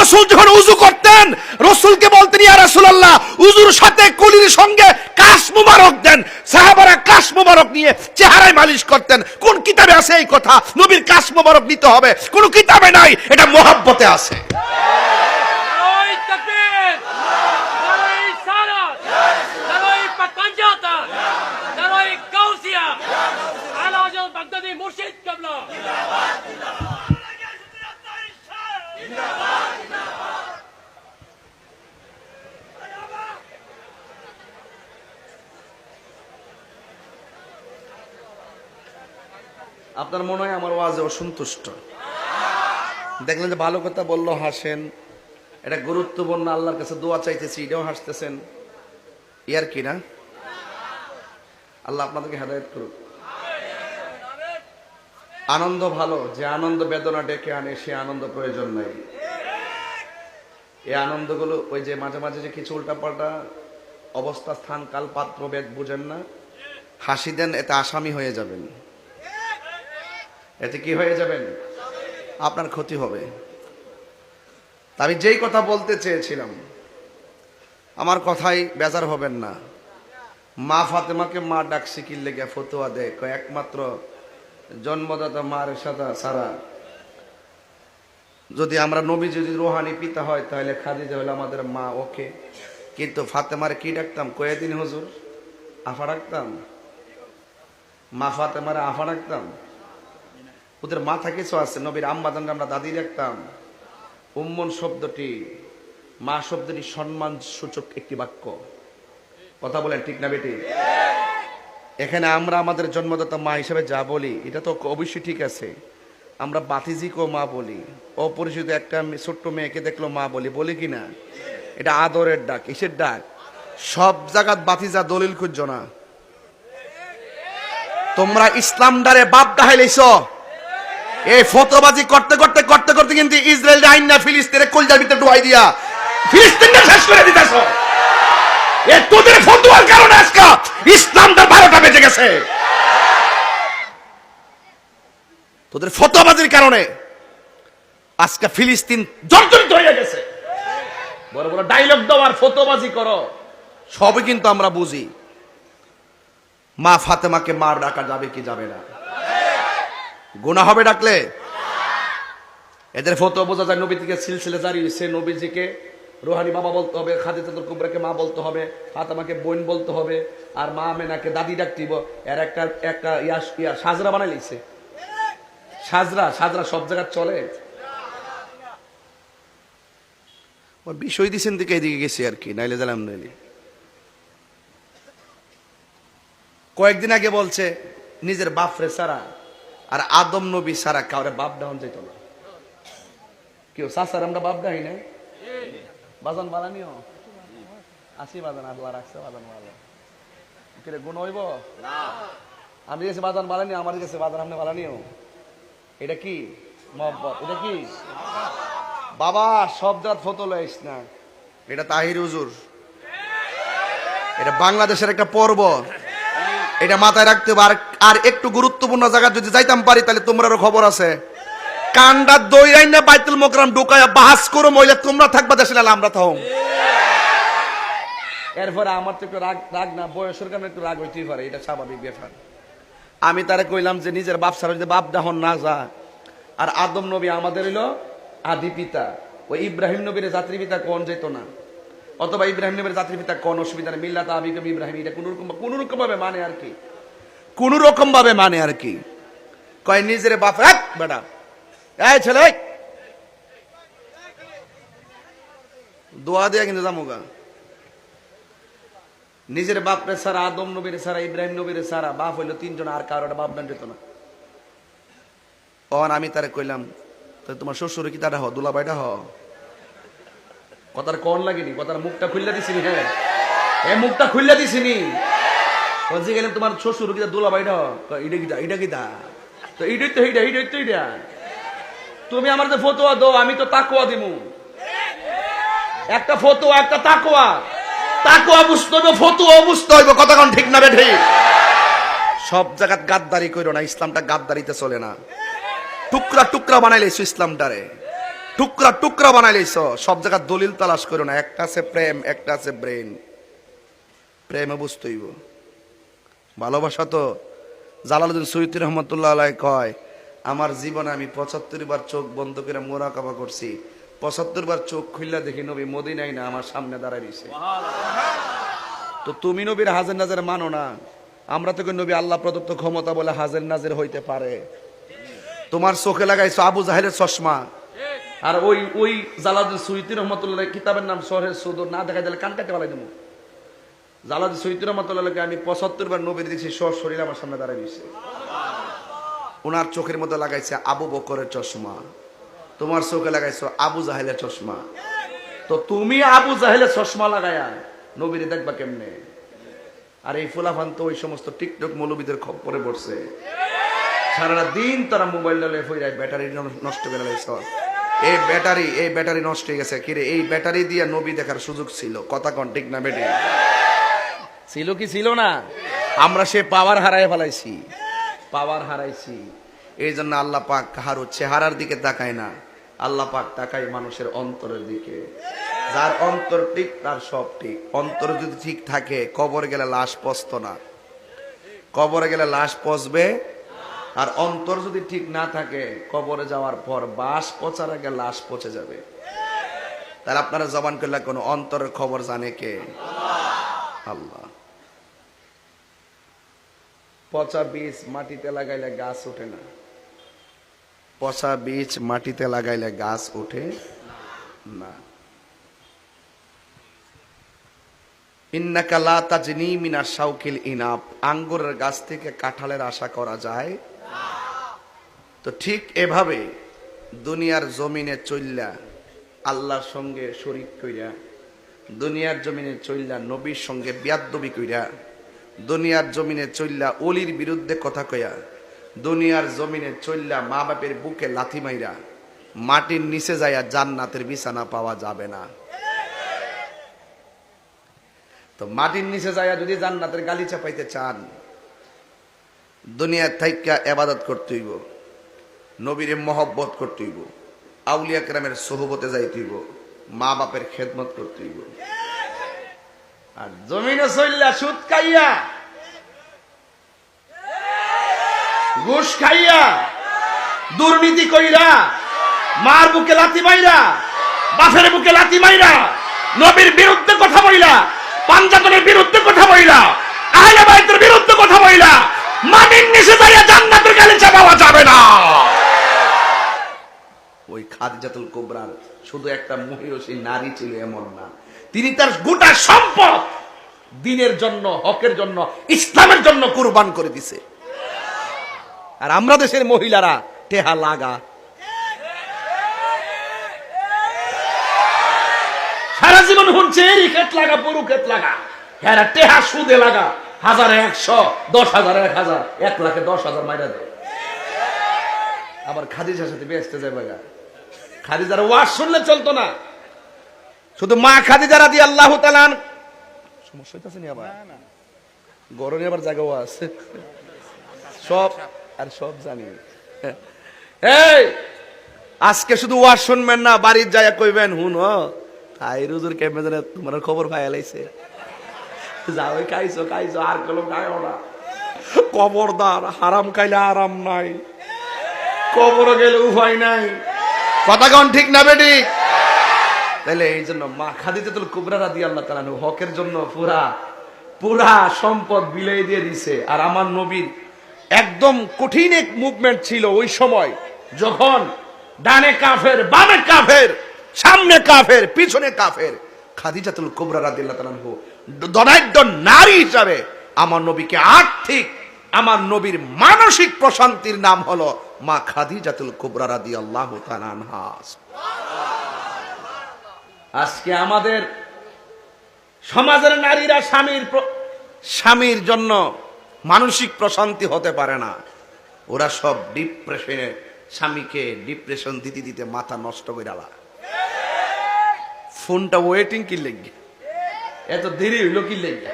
রসুল যখন উজু করতেন, রসুলকে বলতেন, ইয়া রাসুলাল্লাহ উজুর সাথে কুলির সঙ্গে কাশ মুবারক দেন। সাহাবারা কাশ মুবারক নিয়ে চেহারায় মালিশ করতেন। কোন কিতাবে আছে এই কথা? নবীর কাশ মুবারক নিতে হবে। কোন কিতাবে নাই। এটা মোহাব্বতে আছে। আপনার মনে হয় আমার ওয়াজে অসন্তুষ্ট? দেখলেন যে ভালো কথা বলল, হাসেন। এটা গুরুত্বপূর্ণ, আল্লাহর কাছে দোয়া চাইতেছি, এটাও হাসতেছেন। ইয়ার কি না? আল্লাহ আপনাদেরকে হেদায়ত করুক। আনন্দ ভালো, যে আনন্দ বেদনা ডেকে আনে, সে আনন্দ প্রয়োজন নাই। এই আনন্দগুলো, ওই যে মাঝে মাঝে যে কিছু উল্টাপাল্টা অবস্থা, স্থান, কাল, পাত্র, বেদ বুঝেন না, হাসি দেন, এতে আসামি হয়ে যাবেন। এতে কি হয়ে যাবেন? আপনার ক্ষতি হবে। আমি যেই কথা বলতে চেয়েছিলাম, আমার কথাই বেজার হবেন না। মা ফাতেমাকে মা ডাক শিকির লেগে ফতোয়া দেয়? একমাত্র জন্মদাতা মার সাদা সারা যদি আমরা নবী যদি রোহানি পিতা হয়, তাহলে খাদিজা হলে আমাদের মা, ওকে। কিন্তু ফাতেমার কি ডাকতাম? কয়েদিন হুজুর, আফা ডাকতাম? মা ফাতেমারে আফা ডাকতাম? ওদের মাথা কিছু আছে, নবীর আম্মাদান আমরা দাদি রাখতাম। উম্মন শব্দটি, মা শব্দটি সম্মান সূচক একটি বাক্য। কথা বলেন ঠিক না বেটি? এখানে আমরা আমাদের জন্মদাতা মা হিসেবে যা বলি, এটা তো অবশ্যই ঠিক আছে। আমরা বাতিজিকেও মা বলি, অপরিচিত একটা ছোট্ট মেয়েকে দেখল মা বলি বলি কি না? এটা আদরের ডাক, কিসের ডাক? সব জায়গাত বাতিজা দলিল খুঁজছ না? তোমরা ইসলাম ডারে বাপ ডাহাইলেছ এই ফতোবাজি করতে করতে করতে করতে কিন্তু ইসরায়েল আইন না ফিলিস্তিনের কলজার ভিতরে ডুবাই দিয়া ফিলিস্তিনটা শেষ করে দিতেছ। এ তোদের ফতোয়ার কারণে আজকে ইসলামটা বারোটা বেজে গেছে। তোদের ফতোবাজির কারণে আজকে ফিলিস্তিন জর্জরিত হয়ে গেছে। বড় বড় ডায়লগ দাও আর ফতোবাজি করো। সবই কিন্তু আমরা বুঝি। মা ফাতেমাকে মার ডাকা যাবে কি যাবে না? গুণা হবে ডাকলে? এদের ফটো বোঝা যায় নবী থেকে সিলসিলে জারি সে নবীজিকে রোহানি বাবা বলতে হবে, খাদিজাতুল কুবরাকে মা বলতে হবে, ফাতেমাকে বোন বলতে হবে, আর মা মেনাকে দাদি ডাকতিব এর একটা একটা ইয়া ইয়া, সাজরা বানাই লিখছে সাজরা সাজরা সব জায়গায় চলে। বিষয় দিছেন দিকে এদিকে গেছি আর কি, নাইলে জানাম নাইলে। কয়েকদিন আগে বলছে, নিজের বাপরে সারা। আর আদম নবী সারা কাউরে বাপ ডাউন যেত না। কেউ সাসার আমরা বাপ ডাই না বাজান বালানিও? আসি বাজান আল্লাহ রাখছে বাজান ভালো কিরে গুণ হইব? আমি গেছি বাজান বালানি আমার কাছে বাজান আপনি বালানিও? এটা কি? মহব্বত। এটা কি? বাবা সব জাত ফটো লইস না। এটা তাহির হুজুর। এটা বাংলাদেশের একটা পর্ব। এটা মাথায় রাখতে হবে। আর একটু গুরুত্বপূর্ণ জায়গা যদি যাইতাম পারি, তাহলে তোমরারও খবর আছে। কান্ডা দইরাই না বাইতুল মোকরাম ঢুকায়া বাহাস করো মহিলা, তোমরা থাকবা দেশে, নাহলে আমরা থাকো এরপরে আমার তো একটু রাগ রাগ না, বয়সের কারণে একটু রাগ হইতেই পারে, এটা স্বাভাবিক ব্যাপার। আমি তারা কইলাম যে নিজের বাপ ছাড়া যদি বাপ দাহন না যা আর আদম নবী আমাদের হইল আদি পিতা। ওই ইব্রাহিম নবীর জাতির পিতা কোন যেত না। অথবা ইব্রাহিম নবীর জাতির পিতা কোন অসুবিধা নেই। মিল্লাত আবিকম ইব্রাহিম। এটা কোন রকম কোন রকম ভাবে মানে আর কি? কোন রকম ভাবে মানে আর কি? কয়, নিজের বাপ এক বেটা। এই ছেলে। দোয়া দেয়া কিন্তু জামুগা নিজের বাপরে সারা, আদম নবীর সারা, ইব্রাহিম নবীর সারা, বাপ হইল তিনজন, আর কারোর বাপ ডান যেত না। অন, আমি তারে কইলাম, তো তোমার শ্বশুর কি তারা হ? দুলা দুলাবাইটা হ? কথার কন লাগেনি কথার মুখটা খুললা দিছিনি হ্যাঁ। এ মুখটা খুললা দিছিনি। বলছি গেলাম তোমার শ্বশুর কি দুলাবাইটা হ। কয়, ইটা কিটা ইটা কিটা তো ইটাই তো ইটা ইটাই তো ইটা তুমি আমার যে ফতোয়া দো আমি তো তাকুয়া দিমু। একটা ফতোয়া একটা তাকুয়া তাকুয়া বুঝতে হইব ফতোয়া বুঝতে হইব কতক্ষণ ঠিক না বে ঠিক? সব জায়গাত গাদ্দারি কইরো না ইসলামটা গাদ্দারিতে চলে না। টুকরা টুকরা বানাইলে ইসলামটারে। টুকরা টুকরা বানাই লাইছ। সব জায়গা দলিল তালাশ করো না। একটা আছে প্রেম, একটা আছে ব্রেন প্রেমে বুঝতেইব ভালোবাসা তো জালালুদ্দিন সৈয়দ রহমতুল্লাহ আলাই কয়, আমার জীবনে আমি পঁচাত্তর বার চোখ বন্ধ করে মোরাকাবা করছি। পঁচাত্তর বার চোখ খুললা দেখি নবী মদিনাই না, আমার সামনে দাঁড়ায় রয়েছে তো তুমি নবীর হাজার নাজের মানো না। আমরা তোকে নবী আল্লাহ প্রদত্ত ক্ষমতা বলে হাজার নাজের হইতে পারে। তোমার চোখে লাগাইছো আবু জাহেলের চশমা। আর ওই ওই জালাদুল সুইতি রহমতুল্লাহ কিতাবের নাম শহরের সুদর। না দেখা দিলে কান কাটে পালাই দেবো। জালাদুল সুইতি রহমতুল্লাহকে আমি পঁচাত্তর বার নবীর দেখছি সর শরীর আমার সামনে দাঁড়ায় দিয়েছে। ওনার চোখের মধ্যে লাগাইছে আবু বকরের চশমা। তোমার চোখে লাগাইছো আবু জাহেলের চশমা। তো তুমি আবু জাহেলের চশমা লাগায়া নবীরে দেখবা কেমনে? আর এই ফুলাফান তো ওই সমস্ত টিকটক মৌলবীদের খপ্পরে পড়ছে। সারাটা দিন তারা মোবাইল ব্যাটারি নষ্ট করে লাইছ। এই ব্যাটারি এই ব্যাটারি নষ্ট হয়ে গেছে। কিরে এই ব্যাটারি দিয়ে নবী দেখার সুযোগ ছিল। কথা কন ঠিক না বেটে? ছিল কি ছিল না? আমরা সে পাওয়ার হারাই ফেলাইছি। পাওয়ার হারাইছি। এই জন্য আল্লাহ পাক কাহারও চেহারার দিকে তাকায় না। আল্লাহ পাক তাকায় মানুষের অন্তরের দিকে। যার অন্তর ঠিক তার সব ঠিক। অন্তর যদি ঠিক থাকে কবর গেলে লাশ পচত না। কবরে গেলে লাশ পচবে আর অন্তর যদি ঠিক না থাকে, কবরে যাওয়ার পর বাস পচার আগে লাশ পচে যাবে। তাহলে আপনারা জবান করলে কোনো অন্তরের খবর জানে কে? আল্লাহ। পচা বীজ মাটিতে লাগাইলে গাছ ওঠে না। পচা বীজ মাটিতে লাগাইলে গাছ ওঠে না। ইন্নাকা লা তাজনি মিনা শাউকিল ইনাব। আঙ্গুরের গাছ থেকে কাঁঠালের আশা করা যায় তো ঠিক এভাবে দুনিয়ার জমিনে চইল্লা আল্লাহর সঙ্গে শরিক কইরা, দুনিয়ার জমিনে চইল্লা নবীর সঙ্গে বিয়াদ্দবি কইরা, দুনিয়ার জমিনে চইল্লা অলির বিরুদ্ধে কথা কইয়া, দুনিয়ার জমিনে চইল্লা মা বাপের বুকে লাথি মাইরা মাটির নিচে যাইয়া জান্নাতের বিছানা পাওয়া যাবে না। তো মাটির নিচে যাইয়া যদি জান্নাতের গালিচা পাইতে চান দুনিয়ার থাইকা এবাদত করতে হইব। নবীরে মহব্বত করতে হইব। আউলিয়া কেরামের সোহবতে যাইতে হইব। মা বাপের খেদমত করতে হইব। আর জমিনে চললা সুদ খাইয়া, ঘুষ খাইয়া, দুর্নীতি কইরা, মার বুকে লাথি মাইরা, বাপের বুকে লাথি মাইরা, নবীর বিরুদ্ধে কথা বইলা পাঞ্জাবের বিরুদ্ধে কথা বইলা, আহলে বাইতের বিরুদ্ধে কথা বইলা, মাটির নিচে যাইয়া জান্নাতের গালিচা পাওয়া যাবে না ওই খাদিজাতুল কোবরার। শুধু একটা মহিষী নারী ছিল, এমন না। তিনি তার গোটা সম্পদ দিনের জন্য, হকের জন্য, ইসলামের জন্য কুরবান করে দিছে। আর আমরা দেশের মহিলারা টেহা লাগা। সারা জীবন শুনছে এরই ক্ষেত লাগা পুরু ক্ষেত লাগা। হ্যাঁ টেহা সুদে লাগা। হাজারে একশো, দশ হাজার, এক হাজার, এক লাখে দশ হাজার মাইরা দেয়। আবার খাদিজার সাথে বেসতে যায় বাগা খাদিজার ওয়াজ শুনলে চলতো না। শুধু মা খাদিজারা দিয়ে আল্লাহ তালান সমস্যা হইতাছে নি আবার? গরমে আবার জায়গাও আছে সব আর সব জানি। এই আজকে শুধু ওয়াজ শুনবেন না বাড়ির যায় কইবেন হুন তাই রুজুর কেমনে জানে তোমার খবর পাই লাইছে। যাও খাইছো খাইছো আর কলো খাইও না। কবরদার হারাম খাইলে আরাম নাই। কবর গেলে উপায় নাই। কথা কন ঠিক না বেটি? তাইলে এই জন্য মা খাদিতে তো কুবরা রাদি আল্লাহ তালা হকের জন্য পুরা পুরা সম্পদ বিলাই দিয়ে দিছে। আর আমার নবীর একদম কঠিন এক মুভমেন্ট ছিল ওই সময়, যখন ডানে কাফের, বামে কাফের, সামনে কাফের, পিছনে কাফের, খাদিজাতুল কুবরা রাদিয়াল্লাহু তাআলা আনহু দনাঢ্য নারী হিসাবে আমার নবীকে আর্থিক, আমার নবীর মানসিক প্রশান্তির নাম হলো মা খাদিজাতুল কুবরা রাদিয়াল্লাহু তাআলা আনহা। আজকে আমাদের সমাজের নারীরা স্বামীর স্বামীর জন্য মানসিক প্রশান্তি হতে পারে না। ওরা সব ডিপ্রেশনে স্বামীকে ডিপ্রেশন দিতে দিতে মাথা নষ্ট করে আলা। ফোনটা ওয়েটিং কি লেগে? এত দেরি হইল কি লেগে?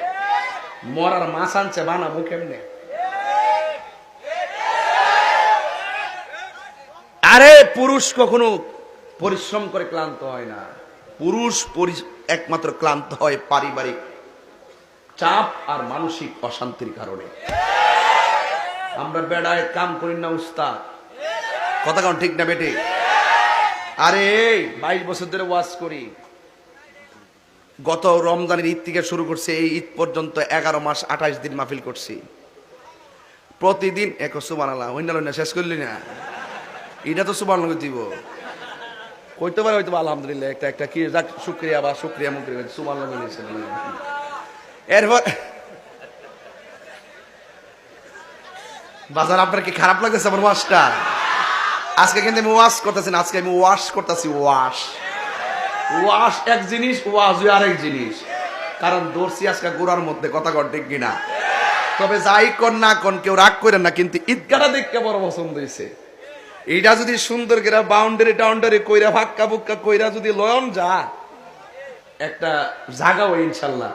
মরার মাছ আনছে বানাবো কেমনে? আরে পুরুষ কখনো পরিশ্রম করে ক্লান্ত হয় না। পুরুষ পরি- একমাত্র ক্লান্ত হয় পারিবারিক চাপ আর মানসিক অশান্তির কারণে। আমরা বেড়ায় কাম করি না উস্তাদ। কথা কারণ ঠিক না বেটে? আরে বাইশ বছর ধরে ওয়াজ করি। গত রমজানের ঈদ থেকে শুরু করছে, এই ঈদ পর্যন্ত এগারো মাস আঠাইশ দিন মাহফিল করছি। প্রতিদিন এক সুবান আল্লাহ অন্য শেষ করলি না? এটা তো সুবান দিব। কইতে পারে হয়তো আলহামদুলিল্লাহ একটা একটা কি, যাক, শুক্রিয়া বা শুক্রিয়া মুক্রিয়া সুবান এরপর বাজার আপনার কি খারাপ লাগতেছে আমার ওয়াশটা? আজকে কিন্তু আমি ওয়াশ করতেছি না, আজকে আমি ওয়াশ করতেছি ওয়াশ ওয়াশ এক জিনিস ওয়াশ আরেক জিনিস। কারণ দর্শি আজকে গোড়ার মধ্যে, কথা কর ঠিক কিনা? তবে যাই কর না কন কেউ রাগ করেন না, কিন্তু ঈদগাটা দেখতে বড় পছন্দ হয়েছে এইটা যদি সুন্দর করে বাউন্ডারি টাউন্ডারি কইরা ফাক্কা ফুক্কা কইরা যদি লয়ন যা একটা জায়গা ওই ইনশাল্লাহ।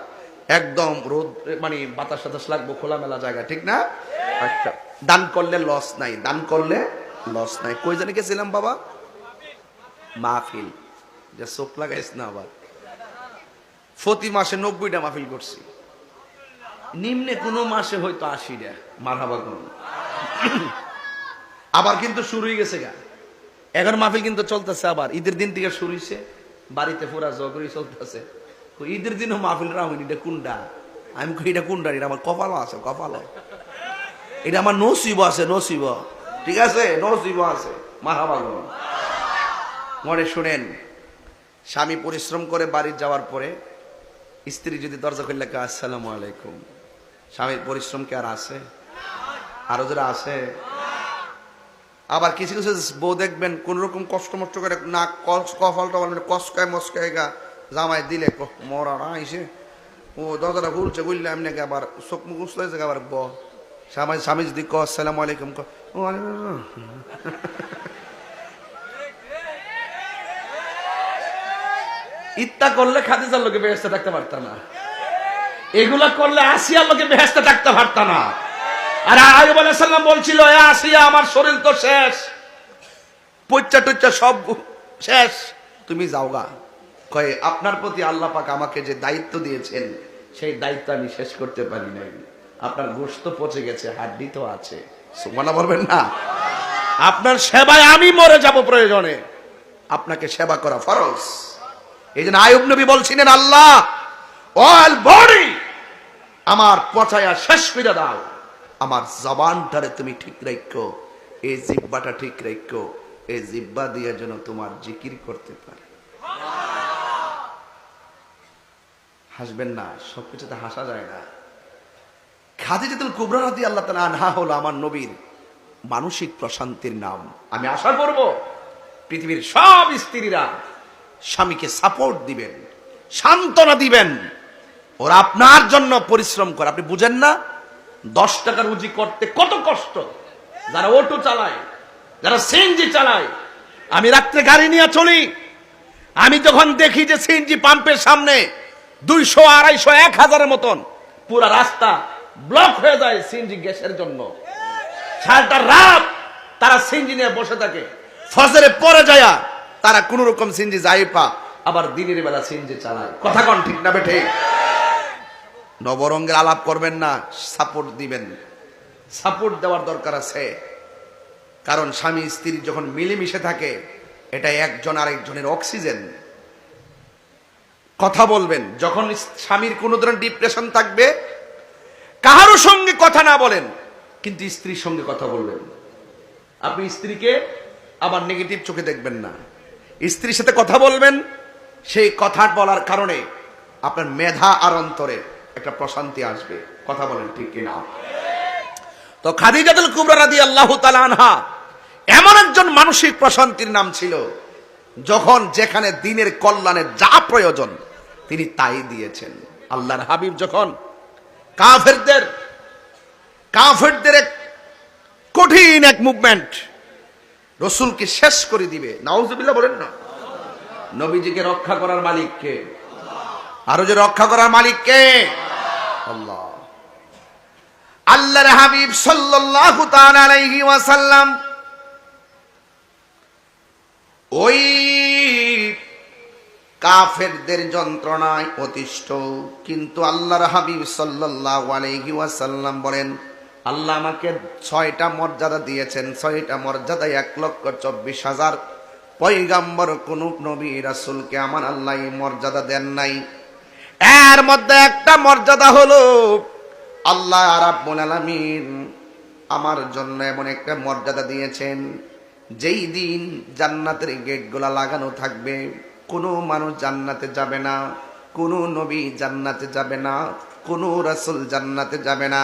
একদম রোদ মানে বাতাস সাতাস লাগবো, খোলামেলা জায়গা, ঠিক না? আচ্ছা দান করলে লস নাই, দান করলে লস নাই। কই জানি গেছিলাম বাবা? মাহফিল। যে চোখ লাগাইস না আবার। প্রতি মাসে নব্বইটা মাহফিল করছি। নিম্নে কোনো মাসে হয়তো আশিটা, মারহাবা কোন। আবার কিন্তু শুরু হয়ে গেছে গা। এখন মাহফিল কিন্তু চলতেছে আবার। ঈদের দিন থেকে শুরু হয়েছে বাড়িতে পুরা জগরি চলতেছে। ঈদের দিনও মাহফিল রাহুল এটা কুন্ডা? আমি এটা কুন্ডা এটা আমার কপালও আছে, কপালও। এটা আমার নসিব আছে নসিব ঠিক আছে? নসিব আছে। মারহাবা কোন মনে শুনেন, স্বামী পরিশ্রম করে বাড়ি যাওয়ার পরে স্ত্রী যদি দরজা খুললে কে আসসালামু আলাইকুম। স্বামীর পরিশ্রম কি আর আছে? আরও যারা আছে? আবার কিছু কিছু বউ দেখবেন কোন রকম কষ্ট মষ্ট করে না কফল টফল মানে কসকায় মস্কায় গা জামাই দিলে মরা না এসে ও দরজাটা খুলছে, খুললে এমনি আবার চোখ মুখ উসলাইছে আবার ব। স্বামী স্বামী যদি ক আসসালামু আলাইকুম। ক ও ইত্যা করলে খাদিজার লোকে বেহেস্তে থাকতে পারতাম না। এগুলা করলে আসিয়ার লোকে বেহেস্তে থাকতে পারতাম না। আর আয়ুব আলাইহিস সালাম বলছিল আসিয়া, আমার শরীর তো শেষ। পচ্চা টচ্চা সব শেষ। তুমি যাওগা। কয়ে, আপনার প্রতি আল্লাহ পাক আমাকে যে দায়িত্ব দিয়েছেন, সেই দায়িত্ব আমি শেষ করতে পারি নাই। আপনার গোস্ত পচে গেছে, হাড্ডি তো আছে। সুমানা বলবেন না। আপনার সেবায় আমি মরে যাব প্রয়োজনে। আপনাকে সেবা করা ফরজ। এই জন্য আয়ুব নবী বলছিলেন, আল্লাহ অল বডি আমার পচায়া শেষ করে দাও। আমার জবানটারে তুমি ঠিক রাখো, এই জিব্বাটা ঠিক রাখো, এই জিব্বা দিয়ে যেন তোমার জিকির করতে পারে। হাসবেন না, সবকিছুতে হাসা যায় না। খাদিজাতুল কুবরা রাদি আল্লাহ তাআলা আনহা হলো আমার নবীর মানসিক প্রশান্তির নাম। আমি আশা করব পৃথিবীর সব স্ত্রীরা স্বামীকে সাপোর্ট দিবেন, সান্ত্বনা দিবেন। ওরা আপনার জন্য পরিশ্রম করে, আপনি বুঝেন না? দশ টাকা রুজি করতে কত কষ্ট? যারা অটো চালায়, যারা সিএনজি চালায়, আমি রাত্রে গাড়ি নিয়ে চলি। আমি যখন দেখি যে সিএনজি পাম্পের সামনে দুইশো, আড়াইশো, এক হাজারের মতন পুরা রাস্তা ব্লক হয়ে যায় সিএনজি গ্যাসের জন্য। সারাটা রাত তারা সিনজি নিয়ে বসে থাকে। ফজরে পরে যায়া তারা কোন রকম সিনজি যাই পা, আবার দিনের বেলা সিনজি চালায়। কথা কন ঠিক না বেঠে? নবরঙ্গের আলাপ করবেন না সাপোর্ট দিবেন। সাপোর্ট দেওয়ার দরকার আছে। কারণ স্বামী স্ত্রী যখন মিলেমিশে থাকে এটা একজন আরেকজনের অক্সিজেন কথা বলবেন, যখন স্বামীর কোনো ধরনের ডিপ্রেশন থাকবে কাহারও সঙ্গে কথা না বলেন, কিন্তু স্ত্রীর সঙ্গে কথা বলবেন। আপনি স্ত্রীকে আবার নেগেটিভ চোখে দেখবেন না। স্ত্রীর সাথে কথা বলবেন, সেই কথা বলার কারণে আপনার মেধা আর অন্তরে একটা প্রশান্তি আসবে। কথা বলেন ঠিক কিনা? তো খাদিজাতুল কুবরা রাদি আল্লাহ আনহা এমন একজন মানসিক প্রশান্তির নাম ছিল, যখন যেখানে দিনের কল্যাণে যা প্রয়োজন তিনি তাই দিয়েছেন। আল্লাহর হাবিব যখন কাফেরদের কাফেরদের এক কঠিন এক মুভমেন্ট রসুলকে শেষ করে দিবে। নাউজুবিল্লাহ বলেন না। নবীজিকে রক্ষা করার মালিক কে? আরও যে রক্ষা করার মালিক কে? আল্লাহ আল্লাহর হাবিব সাল্লাল্লাহু তাআলা ওয়াসাল্লাম ওই কাফেরদের যন্ত্রণায় অতিষ্ঠ। কিন্তু আল্লাহর হাবিব সাল্লাল্লাহু আলাইহি ওয়াসাল্লাম বলেন, আল্লাহ আমাকে ছয়টা মর্যাদা দিয়েছেন। ছয়টা মর্যাদা এক লক্ষ চব্বিশ হাজার পয়গাম্বর কোন নবী রাসূলকে আমার আল্লাহ মর্যাদা দেন নাই। এর মধ্যে একটা মর্যাদা হলো আল্লাহ রাব্বুল আলামিন আমার জন্য এমন একটা মর্যাদা দিয়েছেন, যেই দিন জান্নাতের গেটগুলা লাগানো থাকবে, কোনো মানুষ জান্নাতে যাবে না, কোনো নবী জান্নাতে যাবে না, কোনো রাসূল জান্নাতে যাবে না।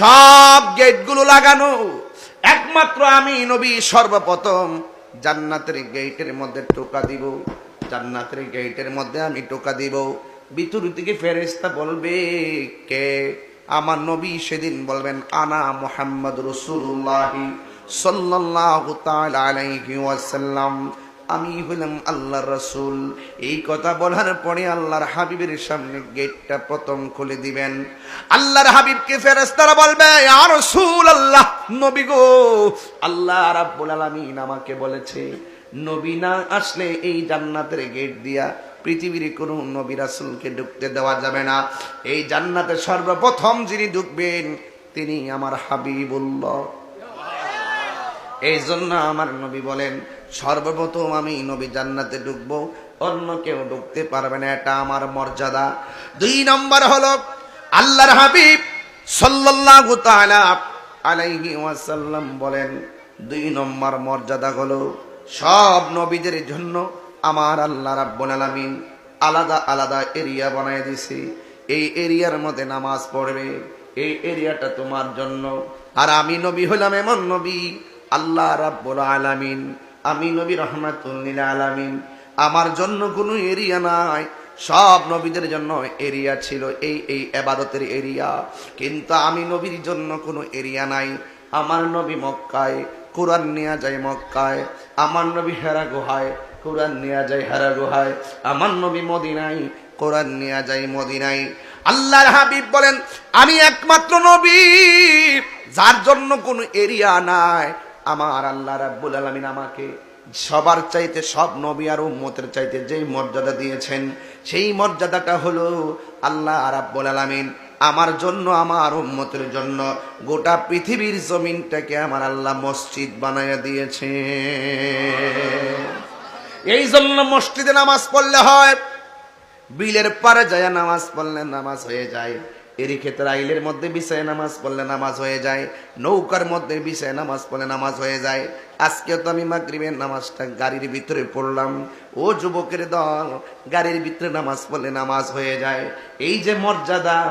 সব গেটগুলো লাগানো, একমাত্র আমি নবী সর্বপ্রথম জান্নাতের গেটের মধ্যে টোকা দিব, জান্নাতের গেটের মধ্যে আমি টোকা দিব। ভিতর থেকে ফেরেস্তা বলবে, কে? আমার নবী সেদিন বলবেন, আনা মোহাম্মদ রসুল্লাহ ওয়াসাল্লাম। আমি হইলাম আল্লাহর রসুল। এই কথা বলার পরে আল্লাহর হাবিবের সামনে গেটটা প্রথম খুলে দিবেন। আল্লাহর হাবিবকে ফেরেশতারা বলবে আর রসুল আল্লাহ নবী গো! আল্লাহ রাব্বুল আলামিন আমাকে বলেছে, নবী না আসলে এই জান্নাতের গেট দিয়া পৃথিবীর কোনো নবী রাসূলকে ঢুকতে দেওয়া যাবে না। এই জান্নাতে সর্বপ্রথম যিনি ঢুকবেন, তিনি আমার হাবিবুল্লাহ। এই জন্য আমার নবী বলেন, সর্বপ্রথম আমি নবী জান্নাতে ঢুকবো, অন্য কেউ ঢুকতে পারবে না, এটা আমার মর্যাদা। দুই নম্বর হলো, আল্লাহর হাবিব সাল্লাল্লাহু তাআলা আলাইহি ওয়াসাল্লাম বলেন, দুই নম্বর মর্যাদা হলো সব নবীদের জন্য আমার আল্লাহ রাব্বুল আলামিন আলাদা আলাদা এরিয়া বানায় দিছে এই এরিয়ার মধ্যে নামাজ পড়বে। এই এরিয়াটা তোমার জন্য। আর আমি নবী হলাম এমন নবী। আল্লাহ রাব্বুল আলামিন, আমি নবী রহমাতুল্লিল আলামিন। আমার জন্য কোনো এরিয়া নাই। সব নবীদের জন্য এরিয়া ছিল এই এই এবাদতের এরিয়া। কিন্তু আমি নবীর জন্য কোনো এরিয়া নাই। আমার নবী মক্কায়, কোরআন নেওয়া যায় মক্কায়। আমার নবী হেরা গুহায়। কোরআন নেওয়া যায় হেরা গুহায়। আমার নবী মদিনায়, কোরআন নেওয়া যায় মদিনায়। আল্লাহর হাবিব বলেন, আমি একমাত্র নবী, যার জন্য কোনো এরিয়া নাই। আমার আল্লাহ রাব্বুল আলামিন আমাকে সবার চাইতে সব নবী আর উম্মতের চাইতে যেই মর্যাদা দিয়েছেন, সেই মর্যাদাটা হলো আল্লাহ রাব্বুল আলামিন আমার জন্য, আমার উম্মতের জন্য গোটা পৃথিবীর জমিনটাকে আমার আল্লাহ মসজিদ বানাইয়া দিয়েছে এই জন্য মসজিদে নামাজ পড়লে হয়। বিলের পারে যায় নামাজ পড়লে নামাজ হয়ে যায়। এরই ক্ষেত্রে আইলের মধ্যে বিষয়ে নামাজ পড়লে নামাজ হয়ে যায়। নৌকার মধ্যে বিষয়ে নামাজ পড়লে নামাজ হয়ে যায়। আজকে তো আমি মাগরিবের নামাজটা গাড়ির ভিতরে পড়লাম। ও যুবকের দল গাড়ির ভিতরে নামাজ পড়লে নামাজ হয়ে যায়। এই যে মর্যাদা।